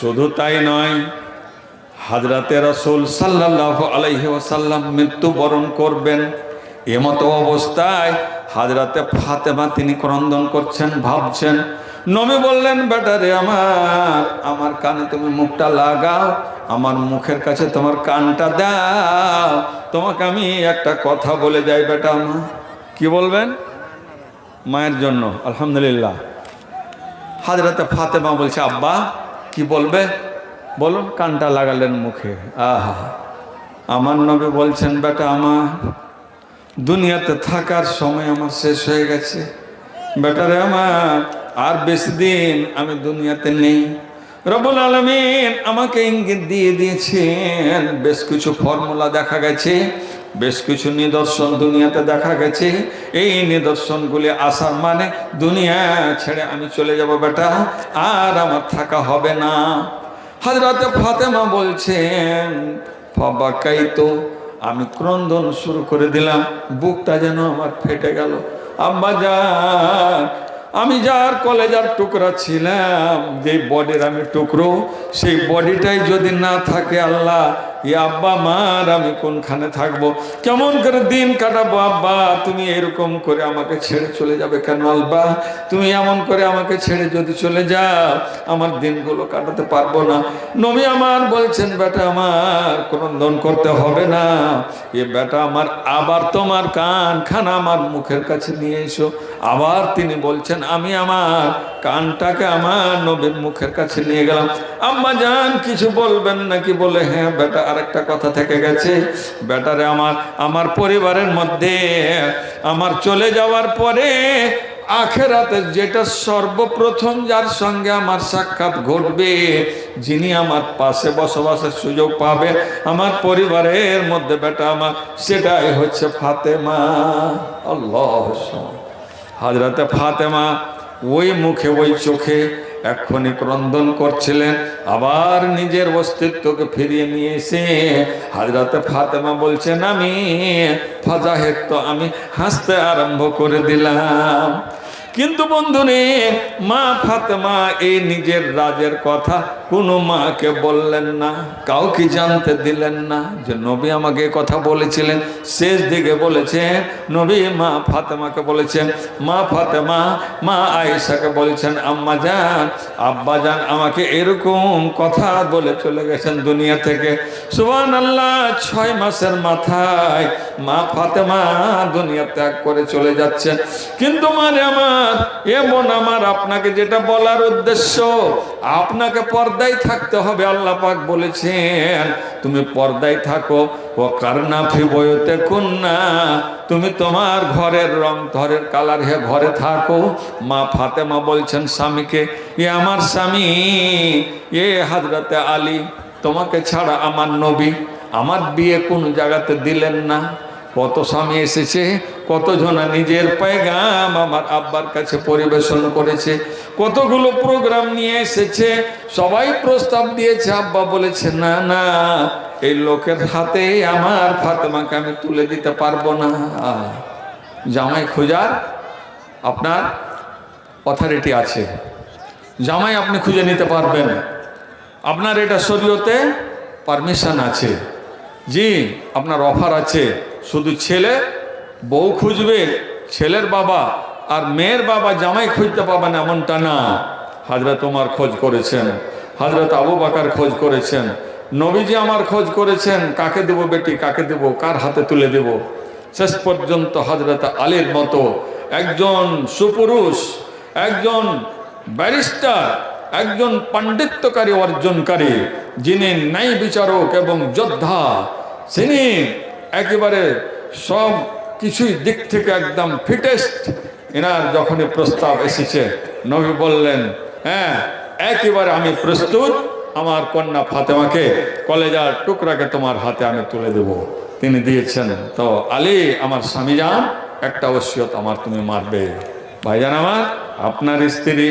শুধু তাই নয়, হাজরাতে রসুল সাল্লাহ আলাইহি ওসাল্লাম মৃত্যুবরণ করবেন। এমতো অবস্থায় হাজরাতে ফাতেমা তিনি ক্রন্দন করছেন, ভাবছেন, নবী বললেন বেটারে আমার আমার কানে তুমি মুখটা লাগাও, আমার মুখের কাছে তোমার কানটা দাও, তোমাকে আমি একটা কথা বলে যাই, বেটা আমার। কি বলবেন? মায়ের জন্য, আলহামদুলিল্লাহ। হাজরাতে ফাতেমা বলছে, আব্বা কি বলবে? বলুন, কানটা লাগালেন মুখে। আহা, আমার নবী বলছেন, বেটা, আমার দুনিয়াতে থাকার সময় আমার শেষ হয়ে গেছে। বেটারে আমার, আর বেশি দিন আমি দুনিয়াতে নেই। রবুল আলমিন আমাকে ইঙ্গিত দিয়ে দিয়েছেন, বেশ কিছু ফর্মুলা দেখা গেছে। বেশ কিছু নিদর্শন দুনিয়াতে দেখা গেছে। এই নিদর্শনগুলি আসার মানে দুনিয়া ছেড়ে আমি চলে যাব বেটা, আর আমার থাকা হবে না। হাজরাতে ফাতেমা বলছেন ফাবাকাই তো আমি ক্রন্দন শুরু করে দিলাম, বুকটা যেন আমার ফেটে গেল। আব্বা যান আমি যার কলেজার টুকরা ছিলাম যে বডির আমি টুকরো, সেই বডিটাই যদি না থাকে আল্লাহ ই আব্বা মার আমি কোনখানে থাকব? কেমন করে দিন কাটাবো আব্বা? তুমি এরকম করে আমাকে ছেড়ে চলে যাবে কেন আলবা তুমি এমন করে আমাকে ছেড়ে যদি চলে যাও, আমার দিনগুলো কাটাতে পারব না। নবী আমার বলছেন, বেটা আমার ক্রন্দন করতে হবে না। এ বেটা আমার আবার তোমার কান খানা আমার মুখের কাছে নিয়ে এসো। আবার তিনি বলছেন, আমি আমার কানটাকে আমার নবীর মুখের কাছে নিয়ে গেলাম। আম্মা যান কিছু বলবেন নাকি? বলে হ্যাঁ বেটা, আরেকটা কথা থেকে গেছে। বেটারে, আমার আমার পরিবারের মধ্যে, আমার চলে যাওয়ার পরে আখেরাতে যেটা সর্বপ্রথম যার সঙ্গে আমার সাক্ষাৎ ঘটবে, যিনি আমার পাশে বসবাসের সুযোগ পাবে, আমার পরিবারের মধ্যে বেটা আমার, সেটাই হচ্ছে ফাতেমা। আল্লাহ হাজরাতে ফাতেমা ওই মুখে, ওই চোখে এক্ষুনি ক্রন্দন করছিলেন। আবার নিজের অস্তিত্বকে ফিরিয়ে নিয়ে এসে হাজরাতে ফাতেমা বলছেন, আমি ফাজাহের তো, আমি হাসতে আরম্ভ করে দিলাম। কিন্তু বন্ধুরে, মা ফাতেমা এই নিজের রাজের কথা কোনো মাকে বললেন না, কাউকে জানতে দিলেন না, যে নবী আমাকে কথা বলেছিলেন। শেষ দিকে বলেছেন নবী মা ফাতেমাকে বলেছেন, মা ফাতেমা, মা আয়েশাকে বলেছেন, আম্মা যান আব্বা যান আমাকে এরকম কথা বলে চলে গেছেন দুনিয়া থেকে। সুবান আল্লাহ ছয় মাসের মাথায় মা ফাতেমা দুনিয়া ত্যাগ করে চলে যাচ্ছেন। কিন্তু মানে আমার, এমন আমার আপনাকে যেটা বলার উদ্দেশ্য আপনাকে পর্দায় থাকতে হবে, আল্লাহ পাক বলেছেন, তুমি পর্দায় থাকো। ও কারনাফি বয়তে কন্যা তুমি তোমার ঘরের রং, ঘরের কালার হে ঘরে থাকো। মা ফাতেমা বলছেন, স্বামীকে, এ আমার স্বামী, এ হাজরাতে আলী, তোমাকে ছাড়া আমার নবী, আমার বিয়ে কোন জায়গাতে দিলেন না। কত স্বামী এসেছে, কতজনা নিজের পেগাম আমার আব্বার কাছে পরিবেশন করেছে, কতগুলো প্রোগ্রাম নিয়ে এসেছে, সবাই প্রস্তাব দিয়েছে, আব্বা বলেছে, না না, এই লোকের হাতে আমার ফাতেমাকে আমি তুলে দিতে পারব না। জামাই খোঁজার, আপনার অথরিটি আছে। জামাই আপনি খুঁজে নিতে পারবেন। আপনার এটা শরীয়তে পারমিশন আছে। জি, আপনার অফার আছে। শুধু ছেলে, বউ খুঁজবে, ছেলের বাবা আর মেয়ের বাবা জামাই খুঁজতে পাবেন এমনটা না। হাজরা তোমার খোঁজ করেছেন, হাজরত আবু বাকার খোঁজ করেছেন, নবীজি আমার খোঁজ করেছেন, কাকে দেব বেটি, কাকে দেব, কার হাতে তুলে দেব? শেষ পর্যন্ত হজরত আলীর মতো একজন সুপুরুষ, একজন ব্যারিস্টার একজন পাণ্ডিত্যকারী, অর্জনকারী, যিনি ন্যায় বিচারক এবং যোদ্ধা, তিনি একেবারে সব কিছুই দিক থেকে একদম ফিটেস্ট। এনার যখনই প্রস্তাব এসেছে, নবী বললেন হ্যাঁ একেবারে আমি প্রস্তুত, আমার কন্যা ফাতেমাকে কলেজার টুকরাকে তোমার হাতে আমি তুলে দেব। তিনি দিয়েছেন, তো আলী, আমার স্বামী যান, একটা ওসিয়ত আমার তুমি মারবে। ভাইজান আমার, আপনার স্ত্রী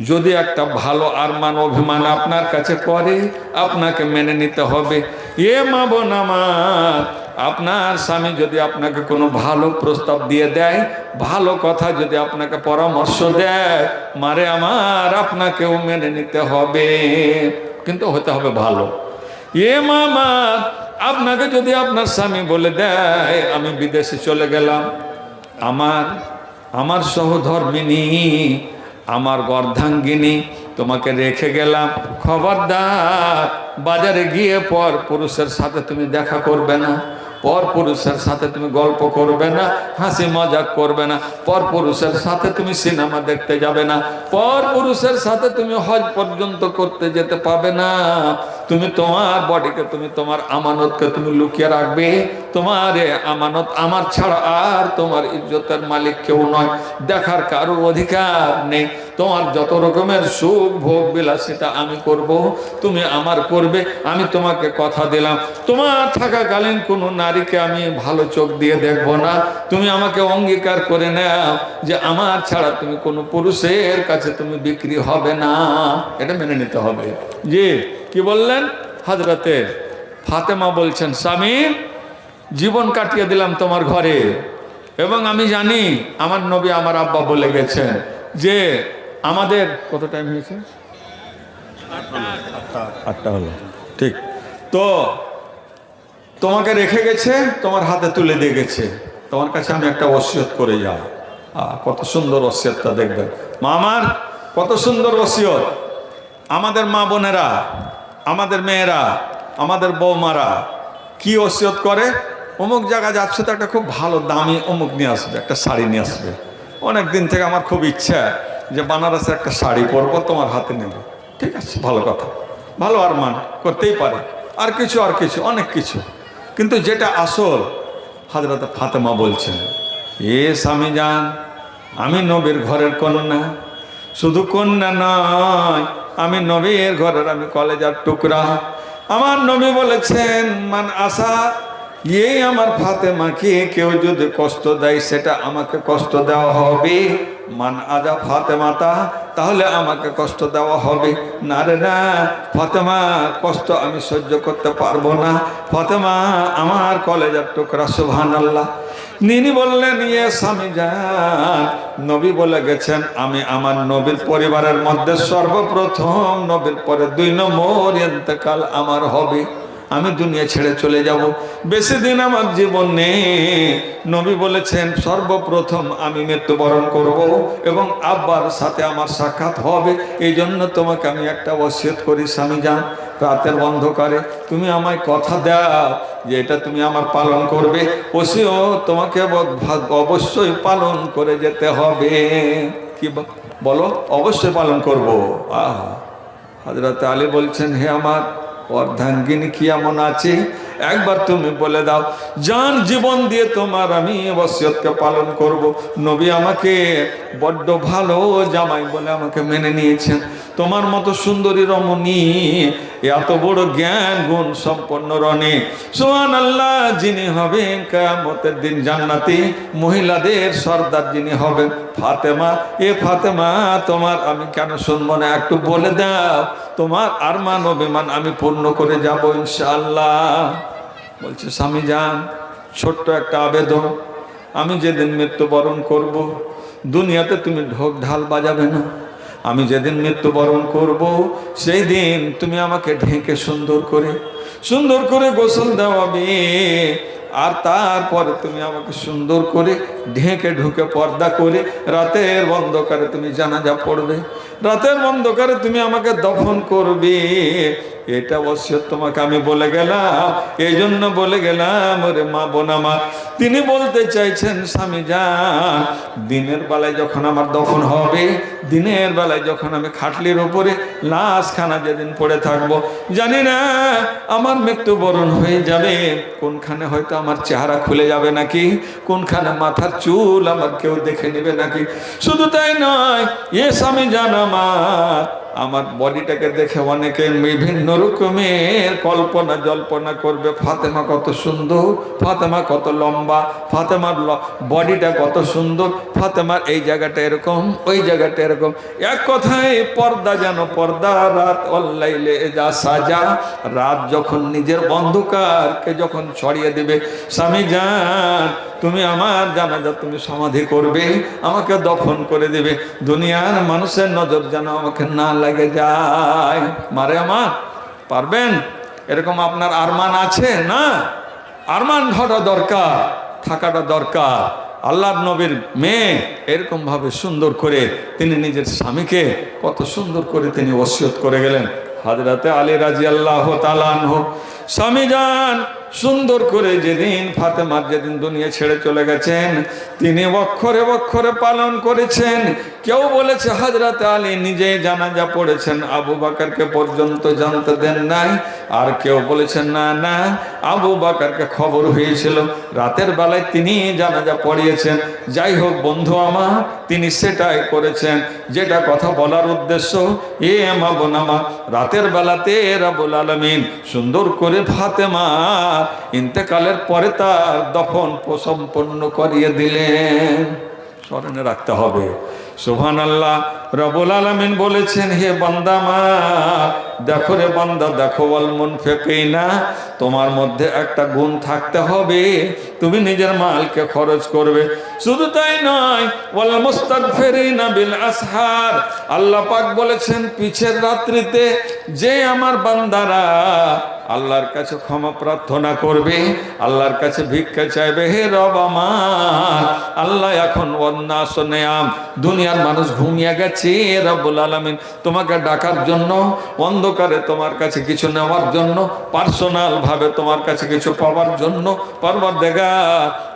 যদি একটা ভালো আরমান অভিমান আপনার কাছে করে আপনাকে মেনে নিতে হবে। এ মা বোন আমার, আপনার স্বামী যদি আপনাকে কোনো ভালো প্রস্তাব দিয়ে দেয়, ভালো কথা যদি আপনাকে পরামর্শ দেয়, মারে আমার, আপনাকেও মেনে নিতে হবে। কিন্তু হতে হবে ভালো। এ মামা আপনাকে যদি আপনার স্বামী বলে দেয়, আমি বিদেশে চলে গেলাম। আমার আমার সহধর্মিনী আমার গর্ধাঙ্গিনী, তোমাকে রেখে গেলাম। খবরদার, বাজারে গিয়ে পর পুরুষের সাথে তুমি দেখা করবে না, পর পুরুষের সাথে তুমি গল্প করবে না, হাসি মজাক করবে না, পর পুরুষের সাথে তুমি সিনেমা দেখতে যাবে না, পর পুরুষের সাথে তুমি হজ পর্যন্ত করতে যেতে পাবে না। তুমি তোমার বডিকে, তুমি তোমার আমানতকে তুমি লুকিয়ে রাখবে। তোমার আমানত আমার ছাড়া আর তোমার ইজ্জতের মালিক কেউ নয়। দেখার কারোর অধিকার নেই। তোমার যত রকমের সুখ, ভোগ, বিলাসিতা আমি করব। তুমি আমার করবে, আমি তোমাকে কথা দিলাম। তোমার থাকাকালীন কোনো নারীকে আমি ভালো চোখ দিয়ে দেখব না। তুমি আমাকে অঙ্গীকার করে নাও যে আমার ছাড়া তুমি কোনো পুরুষের কাছে তুমি বিক্রি হবে না। এটা মেনে নিতে হবে। জি। কি বললেন? হাজরাতে ফাতেমা বলছেন, স্বামী, জীবন কাটিয়ে দিলাম তোমার ঘরে। এবং আমি জানি আমার নবী আমার আব্বা বলে গেছেন যে আমাদের কত টাইম হয়েছে? আটটা হলো। ঠিক। তো তোমাকে রেখে গেছে, তোমার হাতে তুলে দিয়ে গেছে। তোমার কাছে আমি একটা ওসিয়ত করে যাও কত সুন্দর ওসিয়তটা দেখবেন। মা আমার কত সুন্দর ওসিয়ত। আমাদের মা বোনেরা আমাদের মেয়েরা, আমাদের বৌমারা কি ওসিয়ত করে? অমুক জায়গা যাচ্ছে তো একটা খুব ভালো দামি অমুক নিয়ে আসবে, একটা শাড়ি নিয়ে আসবে। অনেক দিন থেকে আমার খুব ইচ্ছা যে বানারসে একটা শাড়ি পরবো, তোমার হাতে নেব। ঠিক আছে, ভালো কথা। ভালো আর মান, করতেই পারে। আর কিছু আর কিছু, অনেক কিছু। কিন্তু যেটা আসল হাজরত ফাতেমা বলছেন, এ স্বামী যান আমি নবীর ঘরের কন্যা। শুধু কন্যা নয় আমি নবীর ঘরের আমি কলেজার টুকরা। আমার নবী বলেছেন, মান আশা এই আমার ফাতেমাকে কেউ যদি কষ্ট দেয়, সেটা আমাকে কষ্ট দেওয়া হবে। মান আজা ফাতে মাতা তাহলে আমাকে কষ্ট দেওয়া হবে। না রে, না, ফাতেমা, কষ্ট আমি সহ্য করতে পারব না। ফাতেমা, আমার কলেজের টুকরা সুবহান আল্লাহ নিনি বললেন ইয়ে স্বামী যান নবী বলে গেছেন, আমি আমার নবীর পরিবারের মধ্যে সর্বপ্রথম নবীর পরে দুই নম্বর ইন্তেকাল আমার হবে। আমি দুনিয়া ছেড়ে চলে যাব। বেশি দিন আমার জীবন নেই। নবী বলেছেন, সর্বপ্রথম আমি মৃত্যুবরণ করব এবং আব্বার সাথে আমার সাক্ষাৎ হবে। এই জন্য তোমাকে আমি একটা ওসিয়ত করি, স্বামী যান। রাতের অন্ধকারে তুমি আমায় কথা দাও যে এটা তুমি আমার পালন করবে। ওসিও, তোমাকে অবশ্যই পালন করে যেতে হবে। কি বলো, অবশ্যই পালন করব। আহ হজরত আলী বলছেন, হে আমার অর্ধাঙ্গিনী, কি এমন আছে একবার তুমি বলে দাও যান জীবন দিয়ে তোমার আমি বসিয়তকে পালন করব। নবী আমাকে বড্ড ভালো জামাই বলে আমাকে মেনে নিয়েছেন। তোমার মতো সুন্দরী রমণী, এত বড় জ্ঞান, গুণ সম্পন্ন রনে সোহান আল্লাহ যিনি হবেন কামতের দিন জান্নাতি মহিলাদের সর্দার যিনি হবেন। ফাতেমা, এ ফাতেমা, তোমার আমি কেন শুনব না? একটু বলে দাও, তোমার আরমান অভিমান আমি পূর্ণ করে যাব ইনশাআল্লাহ। বলছে, স্বামী যান, ছোট্ট একটা আবেদন। আমি যেদিন মৃত্যুবরণ করব, দুনিয়াতে তুমি ঢোক ঢাল বাজাবে না। আমি যেদিন মৃত্যুবরণ করব, সেই দিন তুমি আমাকে ঢেকে সুন্দর করে সুন্দর করে গোসল দেওয়াবে। আর তারপরে তুমি আমাকে সুন্দর করে ঢেকে ঢুকে পর্দা করে রাতের অন্ধকারে তুমি জানাজা পড়বে। রাতের অন্ধকারে তুমি আমাকে দফন করবে। এটা অবশ্য তোমাকে আমি বলে গেলাম। এই জন্য বলে গেলাম, ওরে মা বোনামা তিনি বলতে চাইছেন, স্বামী যান, দিনের বেলায় যখন আমার দফন হবে, দিনের বেলায় যখন আমি খাটলির উপরে লাশখানা যেদিন পড়ে থাকব, জানি না, আমার মৃত্যুবরণ হয়ে যাবে। কোনখানে হয়তো আমার চেহারা খুলে যাবে নাকি? কোনখানে মাথার চুল আমার কেউ দেখে নেবে নাকি? শুধু তাই নয়, এ স্বামী জান আমার আমার বডিটাকে দেখে অনেকে বিভিন্ন রকমের কল্পনা জল্পনা করবে, ফাতেমা কত সুন্দর, ফাতেমা কত লম্বা, ফাতেমার বডিটা কত সুন্দর, ফাতেমার এই জায়গাটা এরকম, ওই জায়গাটা এরকম। এক কথায় পর্দা যেন পর্দা, রাত অল্লাইলে যা সাজা, রাত যখন নিজের অন্ধকারকে যখন ছড়িয়ে দেবে, স্বামী যান তুমি আমার জানাজা তুমি সমাধি করবে, আমাকে দফন করে দেবে। দুনিয়ার মানুষের নজর যেন আমাকে না লাগে যায়। মারে আমার, পারবেন? এরকম আপনার আরমান আছে না? আরমান হওয়াটা দরকার, থাকাটা দরকার। আল্লাহর নবীর মেয়ে এরকম ভাবে সুন্দর করে তিনি নিজের স্বামীকে কত সুন্দর করে তিনি ওসিয়ত করে গেলেন। হাজরাতে আলী রাজি আল্লাহ তালানহ স্বামী যান সুন্দর করে যেদিন ফাতেমার যেদিন দুনিয়া ছেড়ে চলে গেছেন, তিনি অক্ষরে অক্ষরে পালন করেছেন। কেউ বলেছে হাজরাত আলী নিজেই জানাজা পড়েছেন, আবু বাকারকে পর্যন্ত জানতে দেন নাই। আর কেউ বলেছেন, না না, আবু বাকারকে খবর হয়েছিল। রাতের বেলায় তিনি জানাজা পড়িয়েছেন। যাই হোক বন্ধু আমা তিনি সেটাই করেছেন। যেটা কথা বলার উদ্দেশ্য, এ মা বোনামা রাতের বেলাতে রাবুল আলমিন সুন্দর করে ফাতেমা ইন্তেকালের পরে তার দফন সম্পন্ন করিয়ে দিলেন। স্মরণে রাখতে হবে। সোহান আল্লাহ রবুল আলমিন বলেছেন, হে বান্দা মা দেখো রে বান্দা, দেখো বল মন ফেকেই না তোমার মধ্যে একটা গুণ থাকতে হবে, তুমি নিজের মালকে খরচ করবে। শুধু তাই নয়, ওয়াল মুস্তাগফিরিনা বিল আসহার, আল্লাহ পাক বলেছেন, পিছের রাত্রিতে যে আমার বান্দারা আল্লাহর কাছে ক্ষমা প্রার্থনা করবে, আল্লাহর কাছে ভিক্ষা চাইবে, হে রব আমার, আল্লাহ এখন অন্যাসনেয়াম দুনিয়ার মানুষ ঘুমিয়ে গেছে রব্বুল আলামিন। তোমাকে ডাকার জন্য, অন্ধকারে তোমার কাছে কিছু নেওয়ার জন্য পার্সোনাল ভাবে তোমার কাছে কিছু পাওয়ার জন্য পর্বত দেখা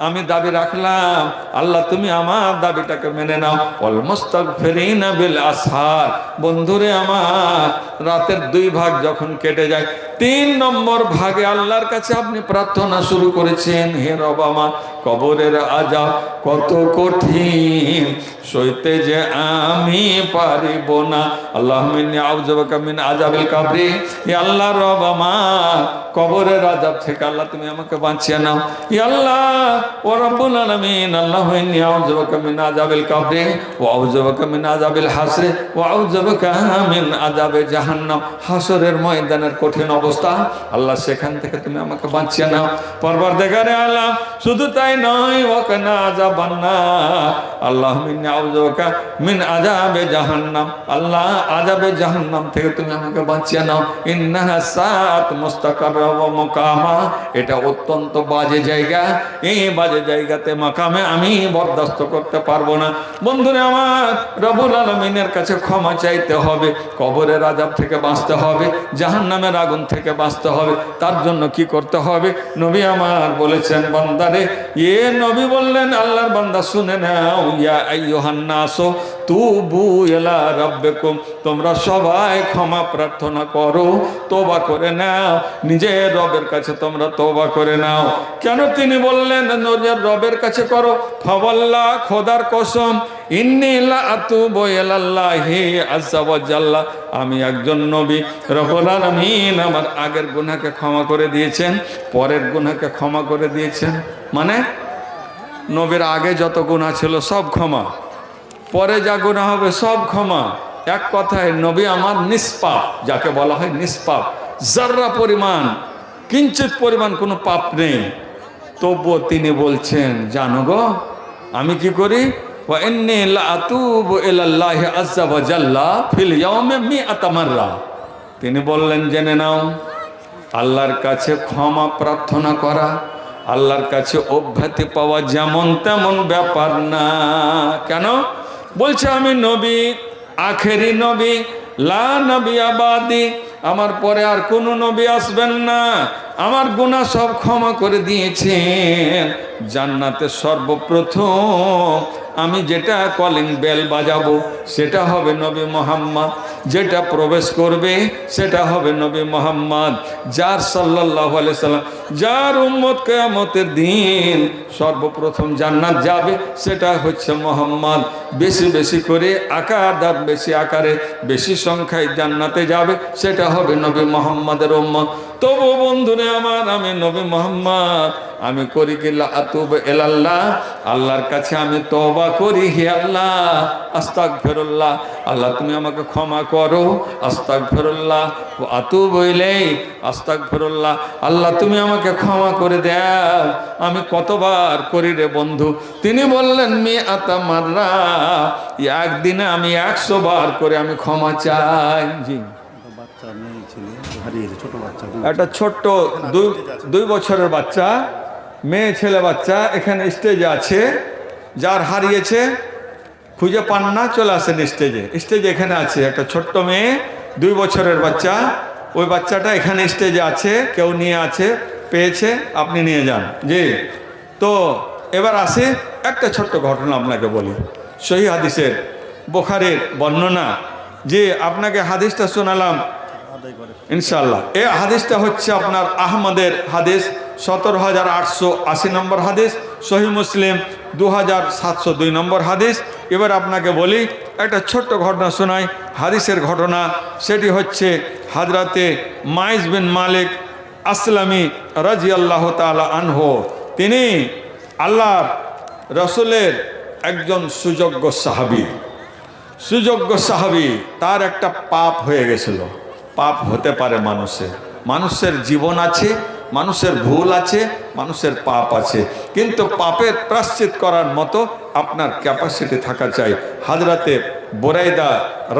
আমি দাবি রাখলাম। আল্লাহ, তুমি আমার দাবিটাকে মেনে নাও। অলমোস্ট ফেরিনা বিল আসহার। বন্ধুরে আমার, রাতের দুই ভাগ যখন কেটে যায়, তিন নম্বর ভাগে আল্লাহর কাছে আপনি প্রার্থনা শুরু করেছেন, হে রব আমার, কবরের আজাব কত কঠিন, সইতে যে আমি পারিব না। আল্লাহ মিন আজাবিল কাবরি। হে আল্লাহ রব আমার কবরের আজাব থেকে আল্লাহ তুমি আমাকে বাঁচিয়ে নাও। হে আল্লাহ, ও রব্বুল আলামিন, আল্লাহ মিন আজাবিল কাবরি ওয়া আউজাবাকা মিন আজাবিল হাসরে ওয়া আউজাবাকা মিন আজাবে জাহান্নাম। হাসরের ময়দানের কঠিন অবস্থা, আল্লাহ সেখান থেকে তুমি আমাকে বাঁচিয়ে নাও। পরবার দেখারে আল্লাহ, শুধু তাই নয়, ওয়াকানা আজাবান্না আল্লাহ মিন্নি আউজাবাকা মিন আজাবে জাহান্নাম। আল্লাহ আজাবে জাহান্নাম থেকে তুমি আমাকে বাঁচিয়ে নাও। ইন্নাহা সাত মুস্তাকার মুকামা। এটা অত্যন্ত বাজে জায়গা। এই বাজে জায়গাতে মাকামে আমি বরদাস্ত করতে পারব না। বন্ধুরা আমার, রবুল আলমিনের কাছে ক্ষমা চাইতে হবে। কবরের আজাব থেকে বাঁচতে হবে। জাহান্নামের আগুন থেকে বাঁচতে হবে। তার জন্য কি করতে হবে? নবী আমার বলেছেন, বান্দারে, এ নবী বললেন, আল্লাহর বান্দা শুনে নাও, ইয়া আইয়ুহান্নাসো তুবু ইলা রাব্বিকুম, তোমরা সবাই ক্ষমা প্রার্থনা করো তোবা করে নাও, নিজের রবের কাছে তোমরা তোবা করে নাও। কেন তিনি বললেন, নিজের রবের কাছে করো? ফাওয়াল্লা, খোদার কসম আমি একজন নবী, রব্বুল আলামিন আমার আগের গুনাহকে ক্ষমা করে দিয়েছেন, পরের গুনাহকে ক্ষমা করে দিয়েছেন। মানে? নবীর আগে যত গুণা ছিল সব ক্ষমা। পরে যা গুণা হবে সব ক্ষমা। এক কথায়, নবী আমার নিষ্পাপ, যাকে বলা হয় নিষ্পাপ। যার্রা পরিমাণ, কিঞ্চিত পরিমাণ কোনো পাপ নেই। তবুও তিনি বলছেন, জানো গো, আমি কি করি? তিনি বললেন, জেনে নাও, আল্লাহর কাছে ক্ষমা প্রার্থনা করা, আল্লাহর কাছে অভ্যাতি পাওয়া যেমন তেমন ব্যাপার না। কেন? বলছে আমি নবী, আখেরি নবী, লা নবী আবাদি। আমার পরে আর কোন নবী আসবেন না। আমার গুণা সব ক্ষমা করে দিয়েছেন। জান্নাতে সর্বপ্রথম আমি যেটা কলিং বেল বাজাবো, সেটা হবে নবী মোহাম্মদ। যেটা প্রবেশ করবে, সেটা হবে নবী মোহাম্মদ। যার সাল্লাহ সাল্লাম, যার উম্মত কেয়ামতের দিন সর্বপ্রথম জান্নাত যাবে, সেটা হচ্ছে মোহাম্মদ। বেশি বেশি করে আকার দার বেশি আকারে, বেশি সংখ্যায় জান্নাতে যাবে, সেটা হবে নবী মোহাম্মদের উম্মত। তবু বন্ধুরে আমার, আমি নবী মোহাম্মদ। আমি করি কি আতুব আল্লাহর কাছে আমি তবা করি, হে আল্লাহ। আস্তাক ফেরুল্লাহ আল্লাহ, তুমি আমাকে ক্ষমা করো। আস্তাক ফেরুল্লাহ ও আতু বইলে আস্তাক ফেরুল্লাহ আল্লাহ, তুমি আমাকে ক্ষমা করে দাও। আমি কতবার করি রে বন্ধু। তিনি বললেন মি আতা মাররা। একদিনে আমি একশো বার করে আমি ক্ষমা চাই। বাচ্চা মেয়ে ছিল হারিয়েছে একটা ছোট্ট দুই দুই বছরের বাচ্চা মেয়ে ছেলে বাচ্চা এখানে স্টেজে আছে। যার হারিয়েছে খুঁজে পান না চলে আসেন স্টেজে স্টেজে এখানে আছে একটা ছোট্ট মেয়ে দুই বছরের বাচ্চা। ওই বাচ্চাটা এখানে স্টেজে আছে কেউ নিয়ে আছে পেয়েছে আপনি নিয়ে যান। জি। তো এবার আসে একটা ছোট্ট ঘটনা আপনাকে বলি। সহি হাদিসের বোখারের বর্ণনা। যে আপনাকে হাদিসটা শোনালাম। ইনশাল্লাহ এই হাদিসটা হচ্ছে আপনার আহমদের হাদিস, সতেরো হাজার আটশো আশি নম্বর হাদিস, সহি মুসলিম দু হাজার সাতশো দুই নম্বর হাদিস। এবার আপনাকে বলি, একটা ছোট্ট ঘটনা শোনাই, হাদিসের ঘটনা। সেটি হচ্ছে হাজরাতে মাইজ বিন মালিক আসলামী রাজি আল্লাহ তালা আনহো। তিনি আল্লাহ রসুলের একজন সুযোগ্য সাহাবী। সুযোগ্য সাহাবি, তার একটা পাপ হয়ে গেছিল। পাপ হতে পারে মানুষের। মানুষের জীবন আছে, মানুষের ভুল আছে, মানুষের পাপ আছে। কিন্তু পাপের প্রাশ্চিত করার মতো আপনার ক্যাপাসিটি থাকা চাই। হাজরাতে বোরাইদা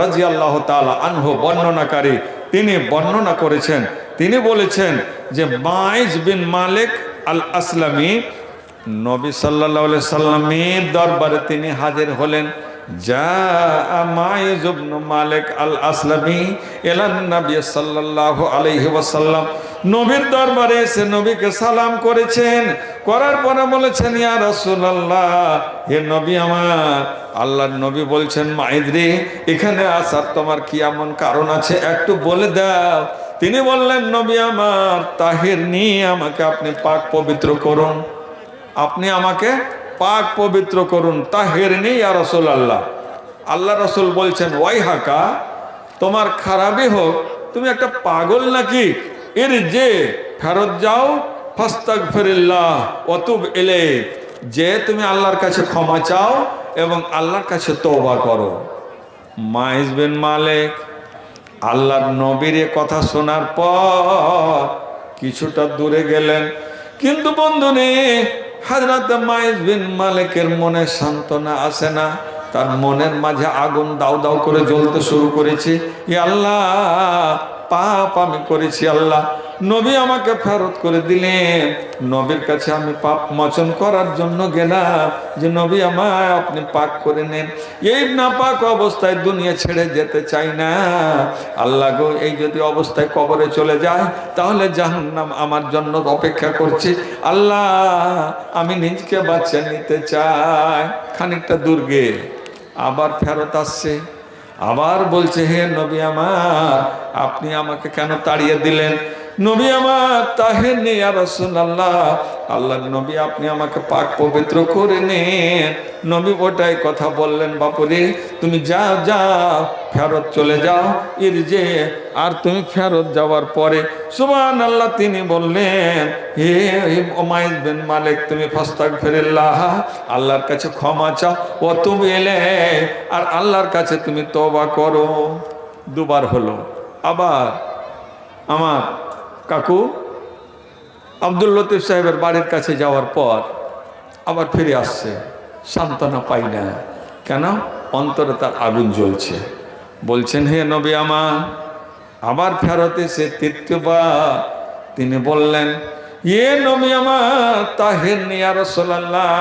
রাজি আল্লাহ তালা আনহ বর্ণনাকারী তিনি বর্ণনা করেছেন। তিনি বলেছেন যে মাইজ বিন মালিক আল আসলামী নবী সাল্লাহ সাল্লামের দরবারে তিনি হাজির হলেন। যা মাইজ ইবনে মালিক আল আসলামি এলান নবী সাল্লাল্লাহু আলাইহি ওয়াসাল্লাম। নবীর দরবারে নবীকে সালাম করেছেন। করার পরে বলেছেন হে নবী আমার নবী বলছেন মাইদ রে এখানে আসার তোমার কি এমন কারণ আছে? একটু বলে দাও। তিনি বললেন, নবী আমার, তাহির নিয়ে আমাকে আপনি পাক পবিত্র করুন। আপনি আমাকে পাক পবিত্র করুন। তাহের নেই আর রসুল আল্লাহ আল্লাহ রসুল বলছেন ওয়াই হাকা তোমার খারাপই হোক, তুমি একটা পাগল নাকি? এর যে ফেরত যাও ফাস্তাক ফেরিল্লাহ অতুব এলে যে তুমি আল্লাহর কাছে ক্ষমা চাও এবং আল্লাহর কাছে তওবা করো। মাইজ বিন মালিক, আল্লাহর নবীর কথা শোনার পর কিছুটা দূরে গেলেন। কিন্তু বন্ধু নে হাজরাত মাইজ বিন মালিকের মনে সান্ত্বনা আসে না। তার মনের মাঝে আগুন দাউ দাউ করে জ্বলতে শুরু করেছে। ই আল্লাহ পাপ আমি করেছি আল্লাহ। নবী আমাকে ফেরত করে দিলেন। নবীর কাছে আমি পাপ মোচন করার জন্য গেলাম যে, নবী আমায় আপনি পাক করে নেন। এই না পাক অবস্থায় দুনিয়া ছেড়ে যেতে চাই না। আল্লাহ গো, এই যদি অবস্থায় কবরে চলে যায়, তাহলে জাহান্নাম আমার জন্য অপেক্ষা করছে। আল্লাহ, আমি নিজকে বাচ্চা নিতে চাই। খানিকটা দুর্গে আবার ফেরত আসছে। আবার বলছে হে নবী আমার আপনি আমাকে কেন তাড়িয়ে দিলেন? নবী আমার তাহে নেই আর আল্লাহ আল্লাহ নবী, আপনি আমাকে পাক পবিত্র করে নেন। নবী ওটাই কথা বললেন, বাপুরে, তুমি যাও যাও, ফেরত চলে যাও এর যে আর তুমি ফেরত যাওয়ার পরে সুবান আল্লাহ তিনি বললেন, হে ওমাইজ বিন মালিক, তুমি ফাস্তাক ফেরিল্লাহ আল্লাহর কাছে ক্ষমা চাও। ও তুমি এলে, আর আল্লাহর কাছে তুমি তবা করো। দুবার হলো। আবার আমার কাকু, আব্দুল লতিফ সাহেবের বাড়ির কাছে যাওয়ার পর আবার ফিরে আসছে। সান্ত্বনা পাই না। কেন? অন্তরে তার আগুন জ্বলছে। বলছেন, হে নবী আমার, আবার ফেরত এসে তৃতীয়বার তিনি বললেন ইয়ে নবী আমার, তাহের নিয়া রসোল্লাহ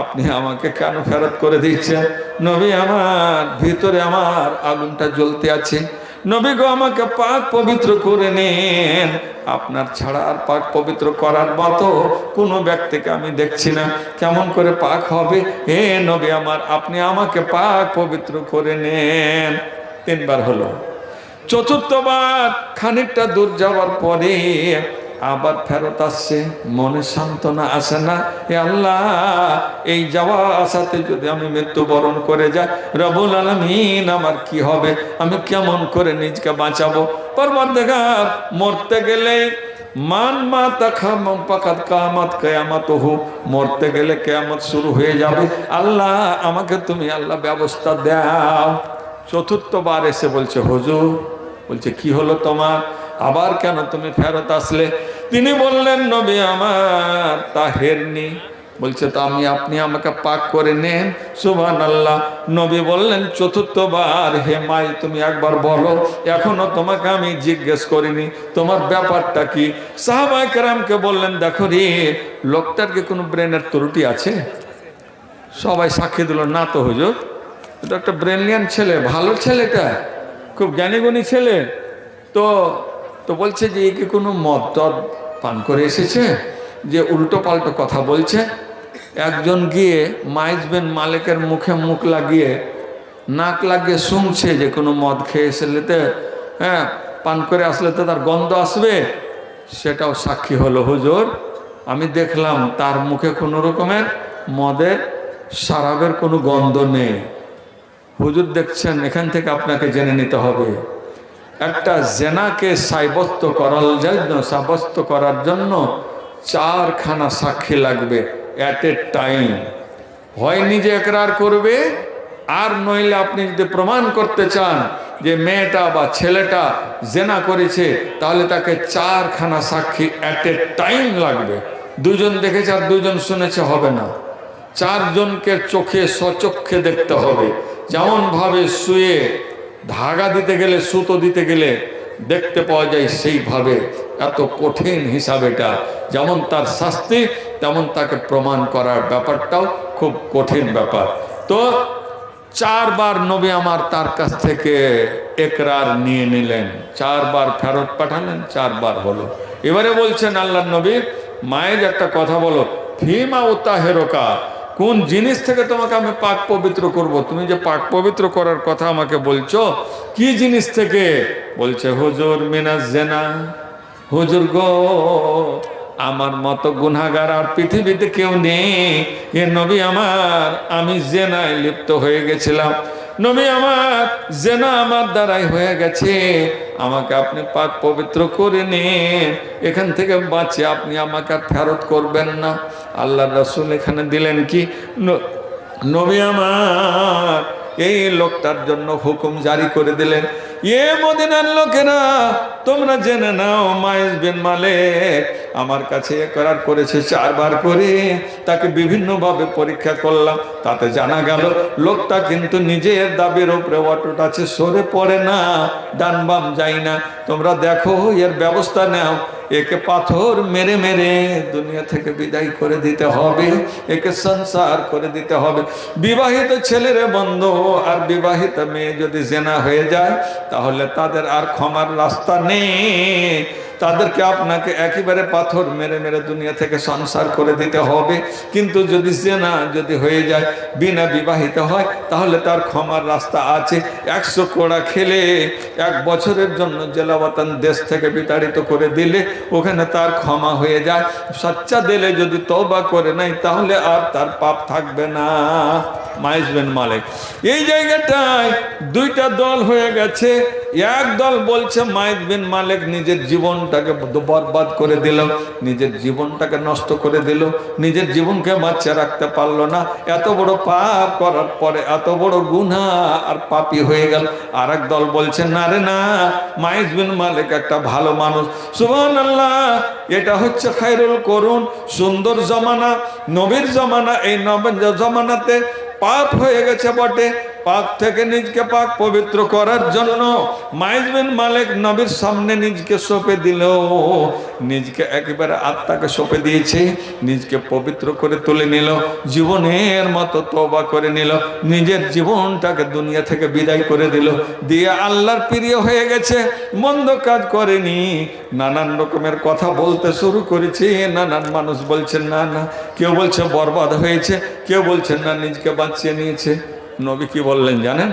আপনি আমাকে কেন ফেরত করে দিচ্ছেন নবী আমার, ভিতরে আমার আগুনটা জ্বলতে আছে। নবী গো, আমাকে পাক পবিত্র করে নেন। আপনার ছাড়া আর পাক পবিত্র করার মতো কোনো ব্যক্তিকে আমি দেখছি না। কেমন করে পাক হবে? হে নবী আমার, আপনি আমাকে পাক পবিত্র করে নেন। তিনবার হলো। চতুর্থবার খানিকটা দূর যাওয়ার পরে আবার ফেরত আসছে, মনে সান্ত্বনা আসে না। এ আল্লাহ, এই যাওয়া আসাতে যদি আমি মৃত্যুবরণ করে যাই, রবুল আলমিন আমার কি হবে? আমি কেমন করে নিজকে বাঁচাবো? পরবার দেখার মরতে গেলে মান মা তাখাম পাকাত কামাত কেয়ামত হু মরতে গেলে কেয়ামত শুরু হয়ে যাবে। আল্লাহ, আমাকে তুমি আল্লাহ ব্যবস্থা দাও। চতুর্থবার এসে বলছে, হুজুর, বলছে, কি হলো তোমার? আবার কেন তুমি ফেরত আসলে? তিনি বললেন, নবী আমার তাহেরনি বলছে, তো আমি, আপনি আমাকে পাক করে নেন। সুবহান আল্লাহ নবী বললেন, চতুর্থবার, হে মাই, তুমি একবার বলো, এখনও তোমাকে আমি জিজ্ঞেস করিনি। তোমার ব্যাপারটা কি? সাহাবাই কেরামকে বললেন, দেখো রে, লোকটার কি কোনো ব্রেনের ত্রুটি আছে? সবাই সাক্ষী দিল, না তো হুজুর, এটা একটা ব্রেনলিয়ান ছেলে, ভালো ছেলেটা, খুব জ্ঞানীগুণী ছেলে। তো তো বলছে যে একে কোনো মদ টদ পান করে এসেছে, যে উল্টো পাল্টো কথা বলছে। একজন গিয়ে মাইজবেন মালিকের মুখে মুখ লাগিয়ে, নাক লাগিয়ে শুনছে যে কোনো মদ খেয়ে এসেলেতে হ্যাঁ পান করে আসলে তো তার গন্ধ আসবে। সেটাও সাক্ষী হলো হুজুর। আমি দেখলাম তার মুখে কোনো রকমের মদের সারাবের কোনো গন্ধ নেই। হুজুর দেখছেন, এখান থেকে আপনাকে জেনে নিতে হবে। একটা জেনাকে সাব্যস্ত করার জন্য, সাব্যস্ত করার জন্য চারখানা সাক্ষী লাগবে অ্যাট এ টাইম হয় নিজে একরার করবে, আর নইলে আপনি যদি প্রমাণ করতে চান যে মেয়েটা বা ছেলেটা জেনা করেছে, তাহলে তাকে চারখানা সাক্ষী অ্যাট এ টাইম লাগবে। দুজন দেখেছে আর দুজন শুনেছে, হবে না। চারজনকে চোখে সচক্ষে দেখতে হবে। যেমন ভাবে শুয়ে ধাগা দিতে গেলে, সুতো দিতে গেলে দেখতে পাওয়া যায় সেইভাবে এত কঠিন হিসাব এটা। যেমন তার শাস্তি, তেমন তাকে প্রমাণ করার ব্যাপারটাও খুব কঠিন ব্যাপার। তো চারবার নবী আমার তার কাছ থেকে একরার নিয়ে নিলেন, চারবার ফেরত পাঠালেন, চারবার হলো। এবারে বলছেন আল্লাহ নবী, মায়ের একটা কথা বলো, ফিমা উত্তা হেরোকা কোন জিনিস থেকে তোমাকে আমি পাক পবিত্র করব? তুমি যে পাক পবিত্র করার কথা আমাকে বলছো, কি জিনিস থেকে? বলছে, হুজুর মিনাস জেনা। হুজুর গো, আমার মতো গুনাগার আর পৃথিবীতে কেউ নেই। এ নবী আমার, আমি জেনায় লিপ্ত হয়ে গেছিলাম। নবী আমার, জেনা আমার দ্বারাই হয়ে গেছে। আমাকে আপনি পাক পবিত্র করে নিন। এখান থেকে বাঁচে আপনি আমাকে আর ফেরত করবেন না। আল্লাহ রসুল এখানে দিলেন কি? নবী আমার, এই লোকটার জন্য হুকুম জারি করে দিলেন। এ মদিনার লোকেরা, তোমরা জেনে নাও মায়েস বিন মালিক আমার কাছে করার করেছে, চারবার করে তাকে বিভিন্নভাবে পরীক্ষা করলাম। তাতে জানা গেল, লোকটা কিন্তু নিজের দাবির উপরে অটুট আছে, সরে পড়ে না, ডান বাম যায় না। তোমরা দেখো, এর ব্যবস্থা নাও। একে পাথর মেরে মেরে দুনিয়া থেকে বিদায় করে দিতে হবে, একে সংসার করে দিতে হবে। বিবাহিত ছেলেরে বন্ধ, আর বিবাহিত মেয়ে যদি জেনা হয়ে যায়, তাহলে তাদের আর ক্ষমার রাস্তা নেই। তাদেরকে আপনাকে একেবারে পাথর মেরে মেরে দুনিয়া থেকে সংসার করে দিতে হবে। কিন্তু যদি জেনা যদি হয়ে যায়, বিনা বিবাহিত হয়, তাহলে তার ক্ষমার রাস্তা আছে। একশো কোড়া খেলে এক বছরের জন্য জেলাবাতান দেশ থেকে বিতাড়িত করে দিলে ওখানে তার ক্ষমা হয়ে যায়। সচ্চা দিলে যদি তবা করে নাই তাহলে আর তার পাপ থাকবে না। মাইজবেন মালিক। এই জায়গাটায় দুইটা দল হয়ে গেছে। এক দল বলছে, মাইজ বিন মালিক নিজের জীবনটাকে বরবাদ করে দিল, নিজের জীবনটাকে নষ্ট করে দিল, নিজের জীবনকে বাচ্চা রাখতে পারল না। এত বড় পাপ করার পরে এত বড় গুণা আর পাপি হয়ে গেল। আর এক দল বলছে, না রে না, মাইজ বিন মালিক একটা ভালো মানুষ। সুবহান আল্লাহ এটা হচ্ছে খায়রুল করুন। সুন্দর জমানা, নবীর জমানা, এই নবীর জমানাতে পাপ হয়ে গেছে বটে। পাপ থেকে নিজকে পাক পবিত্র করার জন্য মাইজবিন মালিক নবীর সামনে নিজকে সঁপে দিল। নিজকে একেবারে আত্মাকে সঁপে দিয়েছে, নিজকে পবিত্র করে তুলে নিল, জীবনের মতো তবা করে নিল, নিজের জীবনটাকে দুনিয়া থেকে বিদায় করে দিল। দিয়ে আল্লাহর প্রিয় হয়ে গেছে, মন্দ কাজ করেনি, নানান রকমের কথা বলতে শুরু করেছে, নানান মানুষ বলছেন না না। কেউ বলছে, বরবাদ হয়েছে। কেউ বলছেন না, নিজকে বাঁচিয়ে নিয়েছে নবী কি বললেন জানেন?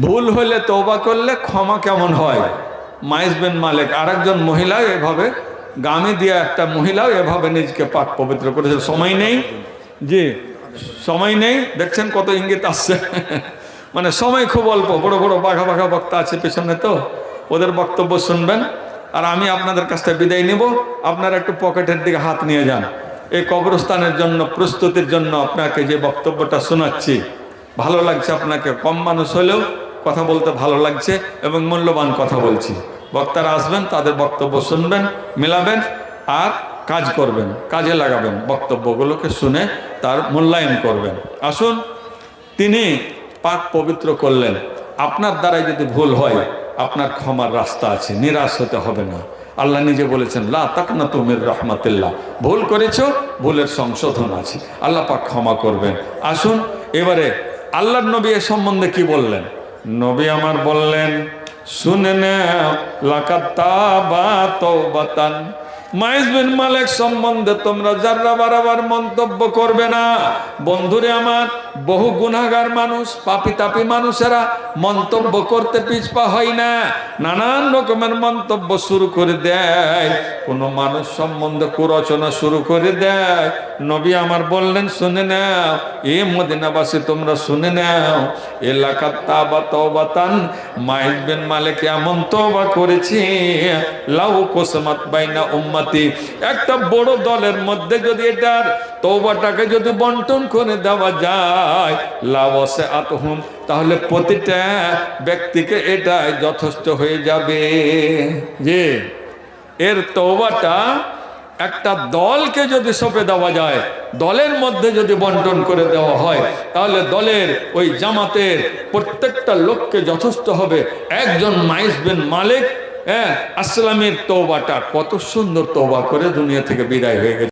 ভুল হলে তওবা করলে ক্ষমা কেমন হয়? মাইজ বিন মালিক, আরেকজন মহিলাও এভাবে গামে দিয়ে একটা মহিলাও এভাবে নিজকে পাক পবিত্র করেছে। সময় নেই। জি, সময় নেই। দেখছেন কত ইঙ্গিত আসছে। মানে সময় খুব অল্প। বড় বড় বাঘা বাঘা বক্তা আছে পেছনে তো। ওদের বক্তব্য শুনবেন। আর আমি আপনাদের কাছ থেকে বিদায় নিব। আপনারা একটু পকেটের দিকে হাত নিয়ে যান। এই কবরস্থানের জন্য, প্রস্তুতির জন্য আপনাকে যে বক্তব্যটা শোনাচ্ছি, ভালো লাগছে আপনাকে, কম মানুষ হলেও কথা বলতে ভালো লাগছে এবং মূল্যবান কথা বলছি। বক্তারা আসবেন, তাদের বক্তব্য শুনবেন, মেলাবেন আর কাজ করবেন, কাজে লাগাবেন বক্তব্যগুলোকে শুনে তার মূল্যায়ন করবেন। আসুন, তিনি পাক পবিত্র করলেন। আপনার দ্বারাই যদি ভুল হয়, আপনার ক্ষমার রাস্তা আছে, নিরাশ হতে হবে না। আল্লাহ নিজে বলেছেন, লা তাকনা তুমির রহমাতিল্লাহ। ভুল করেছ, ভুলের সংশোধন আছে। আল্লাহ পাক ক্ষমা করবেন। আসুন, এবারে আল্লাহর নবী এ সম্বন্ধে কি বললেন? নবী আমার বললেন, শুনে নাও লাকাত্তা বা তওবাতান সম্বন্ধে তোমরা মন্তব্য করবে না আমার, বহু মানুষ মানুষেরা মন্তব্য করতে পিছপা হয় না, নানান রকমের মন্তব্য শুরু করে দেয়, কোনো মানুষ সম্বন্ধে কুরচনা শুরু করে দেয়। নবী আমার বললেন, শুনে নাও, এ মদিনাবাসী তোমরা শুনে নাও, এলাকার তাবা তওবাতান, মাইজ বিন মালিক এমন তওবা করেছি, লাউ কোসমাত বাইনা উম্মতি একটা বড় দলের মধ্যে যদি এটার তওবাটাকে যদি বন্টন করে দেওয়া যায় লাওসে আতহুম, তাহলে প্রতিটা ব্যক্তিকে এটাই যথেষ্ট হয়ে যাবে। যে এর তওবাটা একটা দলকে যদি সঁপে দেওয়া যায়, দলের মধ্যে যদি বন্টন করে দেওয়া হয়, তাহলে দলের ওই জামাতের প্রত্যেকটা লোককে যথেষ্ট হবে। একজন মাইস বিন মালিক হ্যাঁ আসলামের তৌবাটা কত সুন্দর তৌবা করে দুনিয়া থেকে বিদায় হয়ে গেছে।